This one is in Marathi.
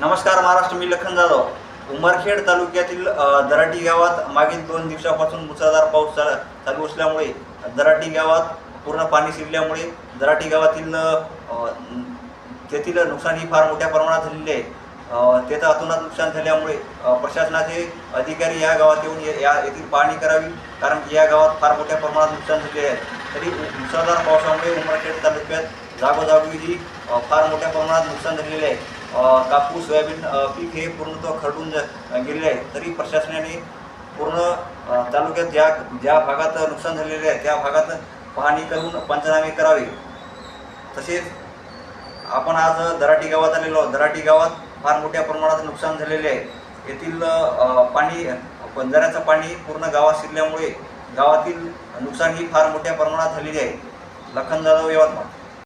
नमस्कार महाराष्ट्र मी लखन जाधव. उमरखेड तालुक्यातील दराटी गावात मागील दोन दिवसापासून मुसळधार पाऊस चालू असल्यामुळे दराटी गावात पूर्ण पाणी शिरल्यामुळे दराटी गावातील तेथील नुकसान ही फार मोठ्या प्रमाणात झालेली आहे. अ, तेथं अतोनात नुकसान झाल्यामुळे प्रशासनाचे अधिकारी या गावात येऊन या येथील पाहणी करावी कारण की या गावात फार मोठ्या प्रमाणात नुकसान झाले आहे. तरी मुसळधार पावसामुळे उमरखेड तालुक्यात जागोजागी फार मोठ्या प्रमाणात नुकसान झालेले आहे. कापूस सोयाबीन पीक हे पूर्णतः खरडून गेलेले आहे. तरी प्रशासनाने पूर्ण तालुक्यात ज्या ज्या भागात नुकसान झालेले आहे त्या भागात पाहणी करून पंचनामे करावे. तसेच आपण आज दराटी गावात आलेलो आहोत. दराटी गावात फार मोठ्या प्रमाणात नुकसान झालेले आहे. येथील पाणी बंधाऱ्याचं पाणी पूर्ण गावात शिरल्यामुळे गावातील नुकसान ही फार मोठ्या प्रमाणात झालेली आहे. लखन जाधव यवतमाळ.